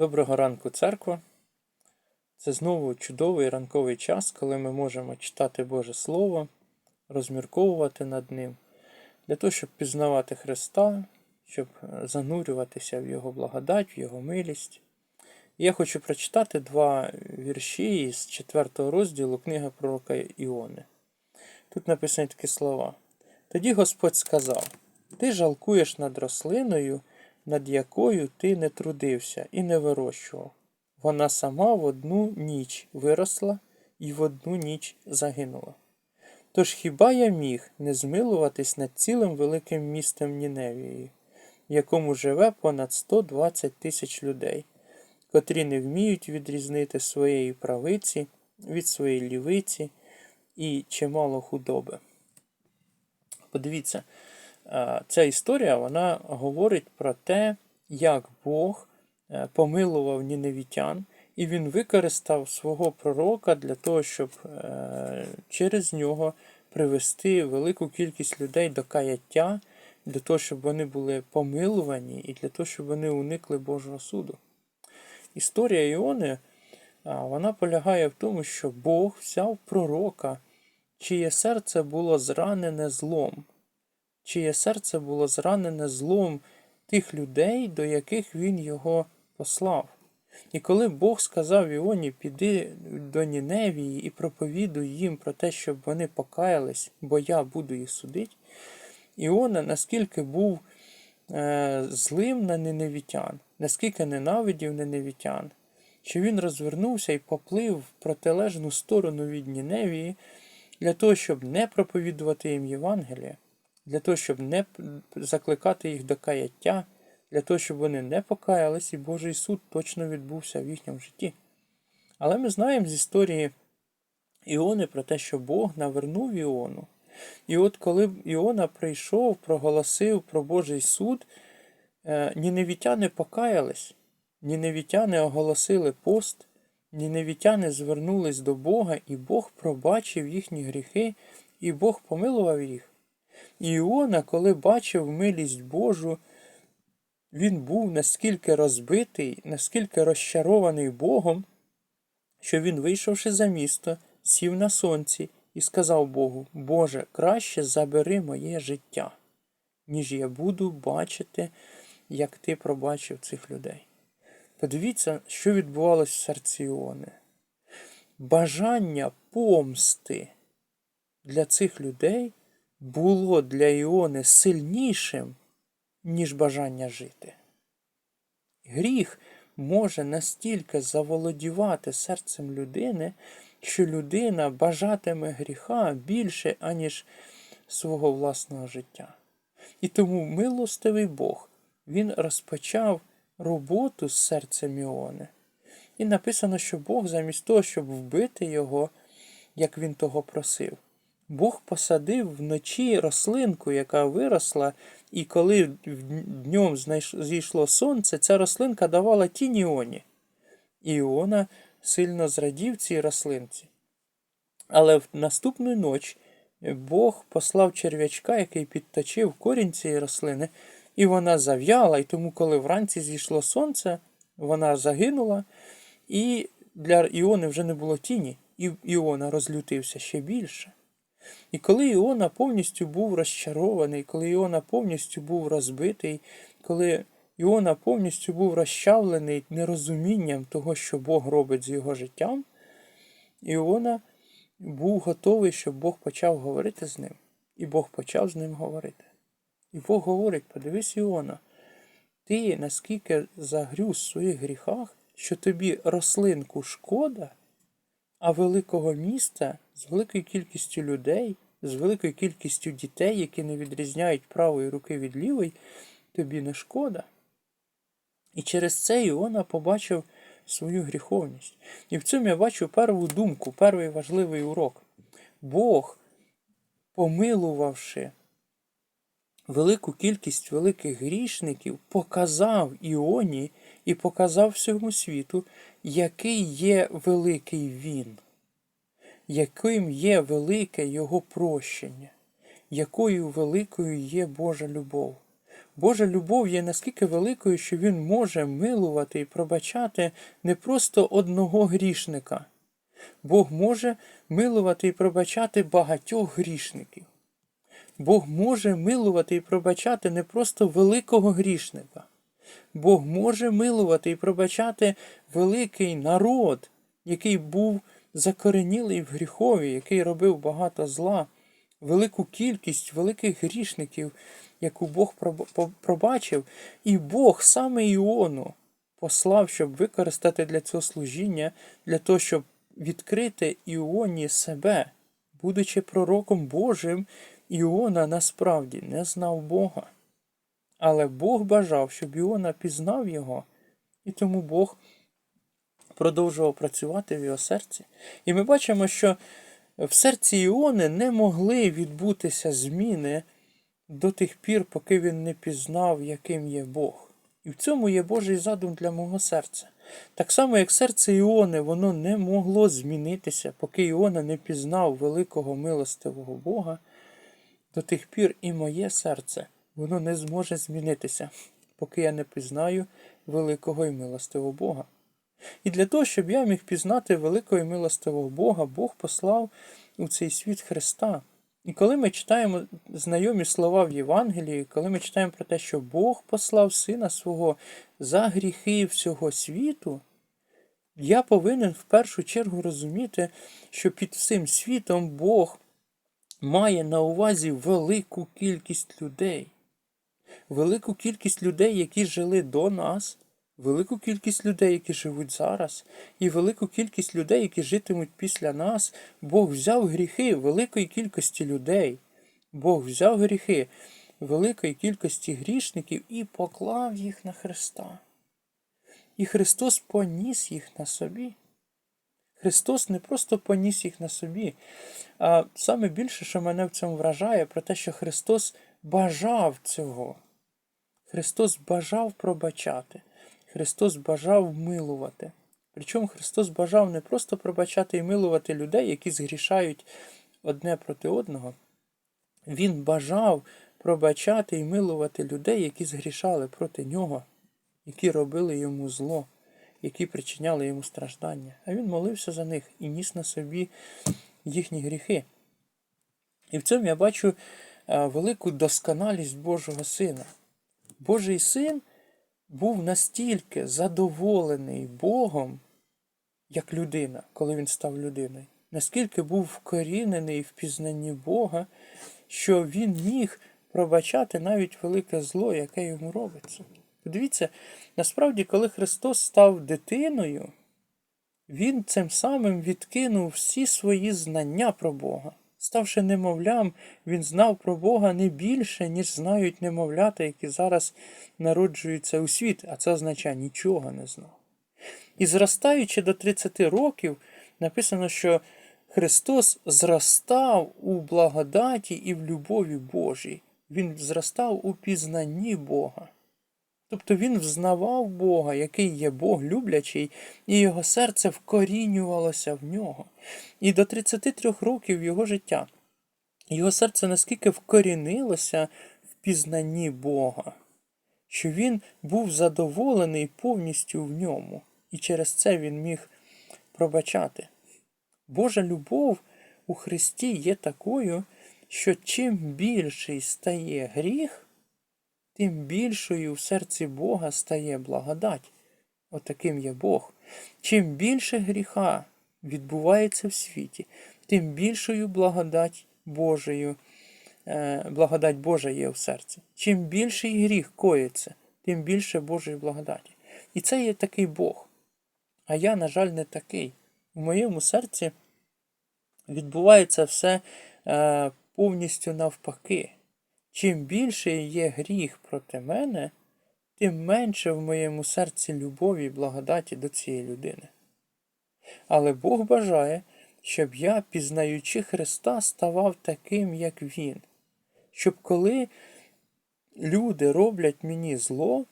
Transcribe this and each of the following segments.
Доброго ранку, церква. Це знову чудовий ранковий час, коли ми можемо читати Боже Слово, розмірковувати над ним, для того, щоб пізнавати Христа, щоб е, занурюватися в Його благодать, в Його милість. І я хочу прочитати два вірші із 4 розділу книги пророка Іони. Тут написані такі слова. Тоді Господь сказав: Ти жалкуєш над рослиною, над якою ти не трудився і не вирощував. Вона сама в одну ніч виросла і в одну ніч загинула. Тож хіба я міг не змилуватись над цілим великим містом Ніневією, в якому живе понад 120 тисяч людей, котрі не вміють відрізнити своєї правиці від своєї лівиці і чимало худоби. Подивіться, ця історія вона говорить про те, як Бог е, помилував ніневітян, і він використав свого пророка для того, щоб е, через нього привести велику кількість людей до каяття, для того, щоб вони були помилувані, і для того, щоб вони уникли Божого суду. Історія Іони вона полягає в тому, що Бог взяв пророка, чиє серце було зранене злом, чиє серце було зранене злом тих людей, до яких він його послав. І коли Бог сказав Іоні, піди до Ніневії і проповідуй їм про те, щоб вони покаялись, бо я буду їх судити, Іона наскільки був е, злим на неневітян, наскільки ненавидів неневітян, що він розвернувся і поплив в протилежну сторону від Ніневії для того, щоб не проповідувати їм Євангелія, для того, щоб не закликати їх до каяття, для того, щоб вони не покаялись, і Божий суд точно відбувся в їхньому житті. Але ми знаємо з історії Іони про те, що Бог навернув Іону. І от коли Іона прийшов, проголосив про Божий суд, е, ніневітяни покаялись, ніневітяни оголосили пост, ніневітяни звернулись до Бога, і Бог пробачив їхні гріхи, і Бог помилував їх. Іона, коли бачив милість Божу, він був наскільки розбитий, наскільки розчарований Богом, що він, вийшовши за місто, сів на сонці і сказав Богу: Боже, краще забери моє життя, ніж я буду бачити, як ти пробачив цих людей. Подивіться, що відбувалося в серці Іони. Бажання помсти для цих людей було для Іони сильнішим, ніж бажання жити. Гріх може настільки заволодівати серцем людини, що людина бажатиме гріха більше, аніж свого власного життя. І тому милостивий Бог, Він розпочав роботу з серцем Іони. І написано, що Бог замість того, щоб вбити його, як він того просив, Бог посадив вночі рослинку, яка виросла, і коли днем зійшло сонце, ця рослинка давала тінь Іоні. І Іона сильно зрадів цій рослинці. Але в наступну ніч Бог послав черв'ячка, який підточив корінь цієї рослини, і вона зав'яла, і тому, коли вранці зійшло сонце, вона загинула, і для Іони вже не було тіні, і Іона розлютився ще більше. І коли Іона повністю був розчарований, коли Іона повністю був розбитий, коли Іона повністю був розчавлений нерозумінням того, що Бог робить з його життям, Іона був готовий, щоб Бог почав говорити з ним. І Бог почав з ним говорити. І Бог говорить: подивись, Іона, ти наскільки загрюз в своїх гріхах, що тобі рослинку шкода, а великого міста з великою кількістю людей, з великою кількістю дітей, які не відрізняють правої руки від лівої, тобі не шкода. І через це Іона побачив свою гріховність. І в цьому я бачу перву думку, перший важливий урок. Бог, помилувавши велику кількість великих грішників, показав Іоні і показав всьому світу, який є великий він, яким є велике Його прощення, якою великою є Божа любов. Божа любов є наскільки великою, що Він може милувати і пробачати не просто одного грішника. Бог може милувати і пробачати багатьох грішників. Бог може милувати і пробачати не просто великого грішника. Бог може милувати і пробачати великий народ, який був закоренілий в гріхові, який робив багато зла, велику кількість великих грішників, яку Бог пробачив, і Бог саме Іону послав, щоб використати для цього служіння, для того, щоб відкрити Іоні себе, будучи пророком Божим, Іона насправді не знав Бога. Але Бог бажав, щоб Іона пізнав його, і тому Бог продовжував працювати в його серці. І ми бачимо, що в серці Іони не могли відбутися зміни до тих пір, поки він не пізнав, яким є Бог. І в цьому є Божий задум для мого серця. Так само, як серце Іони, воно не могло змінитися, поки Іона не пізнав великого милостивого Бога, до тих пір і моє серце воно не зможе змінитися, поки я не пізнаю великого і милостивого Бога. І для того, щоб я міг пізнати великого і милостивого Бога, Бог послав у цей світ Христа. І коли ми читаємо знайомі слова в Євангелії, коли ми читаємо про те, що Бог послав Сина свого за гріхи всього світу, я повинен в першу чергу розуміти, що під всім світом Бог має на увазі велику кількість людей, велику кількість людей, які жили до нас, велику кількість людей, які живуть зараз, і велику кількість людей, які житимуть після нас. Бог взяв гріхи великої кількості людей. Бог взяв гріхи великої кількості грішників і поклав їх на Христа. І Христос поніс їх на собі. Христос не просто поніс їх на собі, а саме більше, що мене в цьому вражає, про те, що Христос бажав цього. Христос бажав пробачати, Христос бажав милувати. Причому Христос бажав не просто пробачати і милувати людей, які згрішають одне проти одного. Він бажав пробачати і милувати людей, які згрішали проти нього, які робили йому зло які причиняли йому страждання, а він молився за них і ніс на собі їхні гріхи. І в цьому я бачу велику досконалість Божого Сина. Божий син був настільки задоволений Богом, як людина, коли він став людиною, наскільки був вкорінений в пізнанні Бога, що він міг пробачати навіть велике зло, яке йому робиться. Подивіться, насправді, коли Христос став дитиною, Він цим самим відкинув всі свої знання про Бога. Ставши немовлям, він знав про Бога не більше, ніж знають немовлята, які зараз народжуються у світ, а це означає нічого не знав. І зростаючи до 30 років, написано, що Христос зростав у благодаті і в любові Божій. Він зростав у пізнанні Бога. Тобто він взнавав Бога, який є Бог люблячий, і його серце вкорінювалося в нього. І до 33 років його життя його серце наскільки вкорінилося в пізнанні Бога, що він був задоволений повністю в ньому, і через це він міг пробачати. Божа любов у Христі є такою, що чим більший стає гріх, тим більшою в серці Бога стає благодать. Отаким є Бог. Чим більше гріха відбувається в світі, тим більшою благодать Божою, е, благодать Божа є в серці. Чим більший гріх коїться, тим більше Божої благодаті. І це є такий Бог. А я, на жаль, не такий. У моєму серці відбувається все е, повністю навпаки. Чим більше є гріх проти мене, тим менше в моєму серці любові і благодаті до цієї людини. Але Бог бажає, щоб я, пізнаючи Христа, ставав таким, як Він, щоб коли люди роблять мені зло,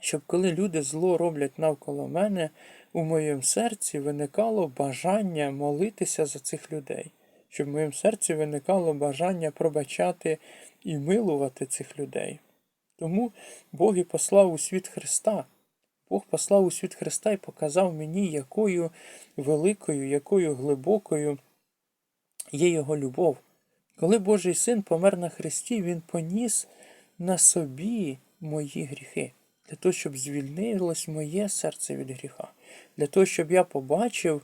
щоб коли люди зло роблять навколо мене, у моєму серці виникало бажання молитися за цих людей, щоб в моєму серці виникало бажання пробачати і милувати цих людей. Тому Бог і послав у світ Христа. Бог послав у світ Христа і показав мені, якою великою, якою глибокою є Його любов. Коли Божий син помер на Христі, Він поніс на собі мої гріхи, для того, щоб звільнилось моє серце від гріха, для того, щоб я побачив,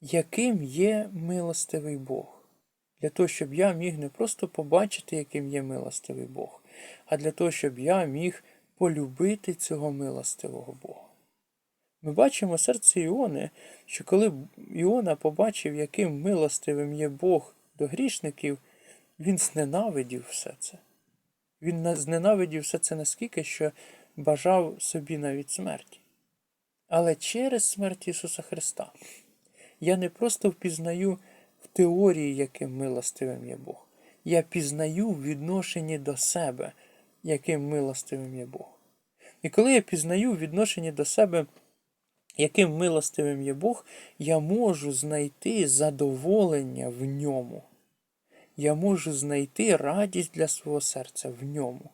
яким є милостивий Бог, для того, щоб я міг не просто побачити, яким є милостивий Бог, а для того, щоб я міг полюбити цього милостивого Бога. Ми бачимо в серці Іони, що коли Іона побачив, яким милостивим є Бог до грішників, він зненавидів все це. Він зненавидів все це наскільки, що бажав собі навіть смерті. Але через смерть Ісуса Христа я не просто впізнаю в теорії, яким милостивим є Бог. Я пізнаю в відношенні до себе, яким милостивим є Бог. І коли я пізнаю в відношенні до себе, яким милостивим є Бог, я можу знайти задоволення в ньому. Я можу знайти радість для свого серця в ньому.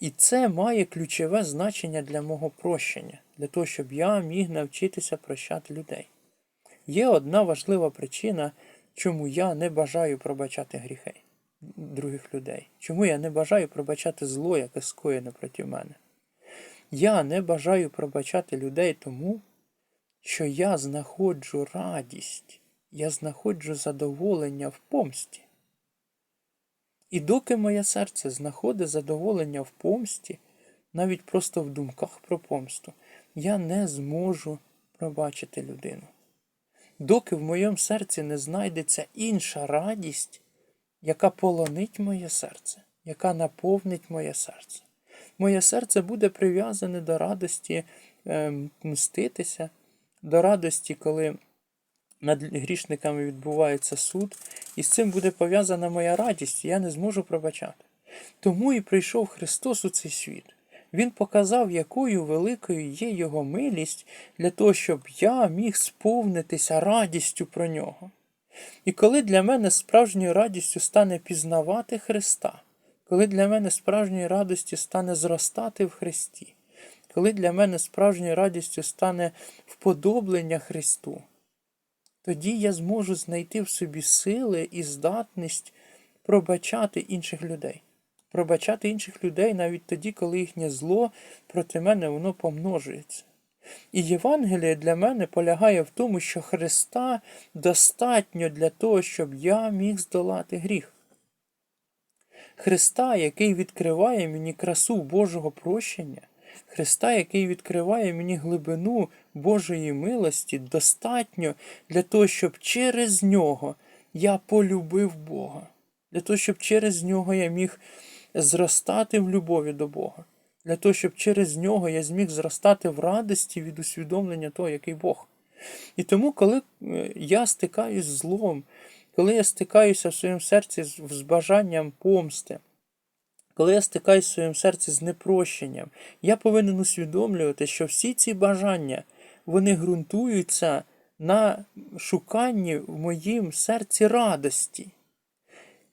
І це має ключове значення для мого прощення, для того, щоб я міг навчитися прощати людей. Є одна важлива причина, чому я не бажаю пробачати гріхи других людей. Чому я не бажаю пробачати зло, яке скоєне проти мене. Я не бажаю пробачати людей тому, що я знаходжу радість, я знаходжу задоволення в помсті. І доки моє серце знаходить задоволення в помсті, навіть просто в думках про помсту, я не зможу пробачити людину. Доки в моєму серці не знайдеться інша радість, яка полонить моє серце, яка наповнить моє серце. Моє серце буде прив'язане до радості е, мститися, до радості, коли над грішниками відбувається суд, і з цим буде пов'язана моя радість, і я не зможу пробачати. Тому і прийшов Христос у цей світ. Він показав, якою великою є Його милість для того, щоб я міг сповнитися радістю про нього. І коли для мене справжньою радістю стане пізнавати Христа, коли для мене справжньою радістю стане зростати в Христі, коли для мене справжньою радістю стане вподоблення Христу, тоді я зможу знайти в собі сили і здатність пробачати інших людей. Пробачати інших людей навіть тоді, коли їхнє зло проти мене воно помножується. І Євангеліє для мене полягає в тому, що Христа достатньо для того, щоб я міг здолати гріх. Христа, який відкриває мені красу Божого прощення, Христа, який відкриває мені глибину Божої милості, достатньо для того, щоб через нього я полюбив Бога, для того, щоб через нього я міг зростати в любові до Бога, для того, щоб через нього я зміг зростати в радості від усвідомлення того, який Бог. І тому, коли е, я стикаюсь з злом, коли я стикаюся в своєму серці з бажанням помсти, коли я стикаюсь в своєму серці з непрощенням, я повинен усвідомлювати, що всі ці бажання вони ґрунтуються на шуканні в моїм серці радості.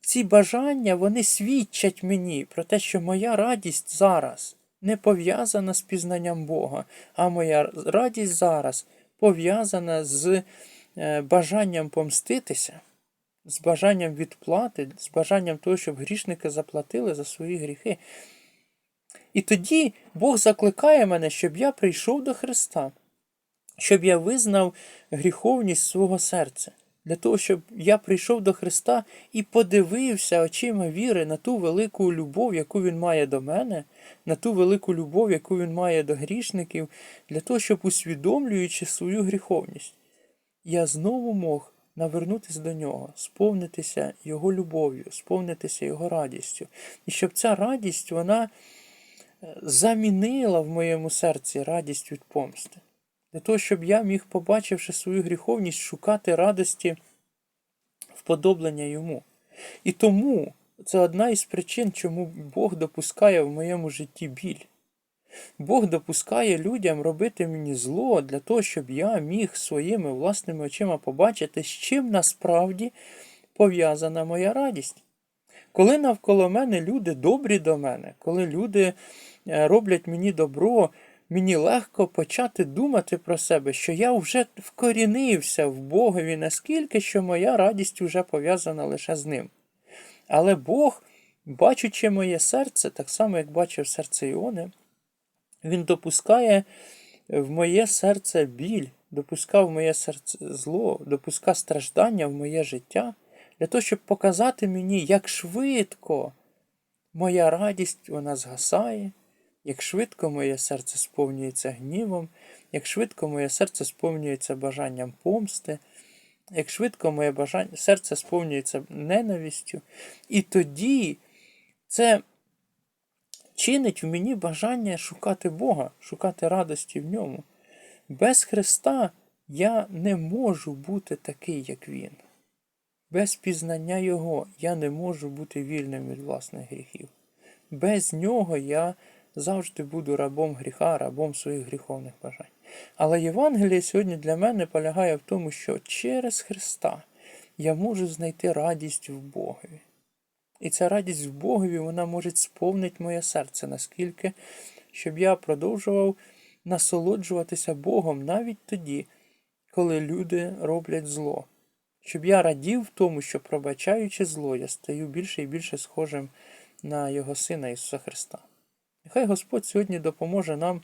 Ці бажання вони свідчать мені про те, що моя радість зараз не пов'язана з пізнанням Бога, а моя радість зараз пов'язана з е, бажанням помститися, з бажанням відплати, з бажанням того, щоб грішники заплатили за свої гріхи. І тоді Бог закликає мене, щоб я прийшов до Христа, щоб я визнав гріховність свого серця, для того, щоб я прийшов до Христа і подивився очима віри на ту велику любов, яку Він має до мене, на ту велику любов, яку Він має до грішників, для того, щоб усвідомлюючи свою гріховність, я знову мог навернутися до нього, сповнитися Його любов'ю, сповнитися Його радістю. І щоб ця радість, вона е, замінила в моєму серці радість від помсти. Для того, щоб я міг, побачивши свою гріховність, шукати радості вподоблення йому. І тому це одна із причин, чому Бог допускає в моєму житті біль. Бог допускає людям робити мені зло для того, щоб я міг своїми власними очима побачити, з чим насправді пов'язана моя радість. Коли навколо мене люди добрі до мене, коли люди е, роблять мені добро, мені легко почати думати про себе, що я вже вкорінився в Богові наскільки, що моя радість вже пов'язана лише з ним. Але Бог, бачучи моє серце, так само як бачив серце Іони, він допускає в моє серце біль, допускав в моє серце зло, допускав страждання в моє життя, для того, щоб показати мені, як швидко моя радість вона згасає, як швидко моє серце сповнюється гнівом, як швидко моє серце сповнюється бажанням помсти, як швидко моє бажання, серце сповнюється ненавистю. І тоді це чинить в мені бажання шукати Бога, шукати радості в ньому. Без Христа я не можу бути такий, як Він. Без пізнання Його я не можу бути вільним від власних гріхів. Без нього я завжди буду рабом гріха, рабом своїх гріховних бажань. Але Євангеліє сьогодні для мене полягає в тому, що через Христа я можу знайти радість в Богові. І ця радість в Богові вона може сповнити моє серце наскільки, щоб я продовжував насолоджуватися Богом навіть тоді, коли люди роблять зло. Щоб я радів в тому, що, пробачаючи зло, я стаю більше і більше схожим на Його Сина Ісуса Христа. Нехай Господь сьогодні допоможе нам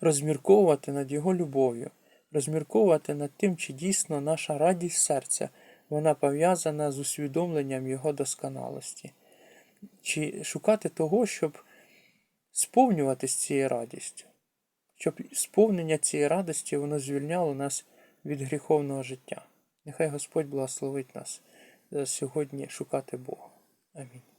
розмірковувати над Його любов'ю, розмірковувати над тим, чи дійсно наша радість серця вона пов'язана з усвідомленням Його досконалості, чи шукати того, щоб сповнюватись цією радістю, щоб сповнення цієї радості воно звільняло нас від гріховного життя. Нехай Господь благословить нас сьогодні шукати Бога. Амінь.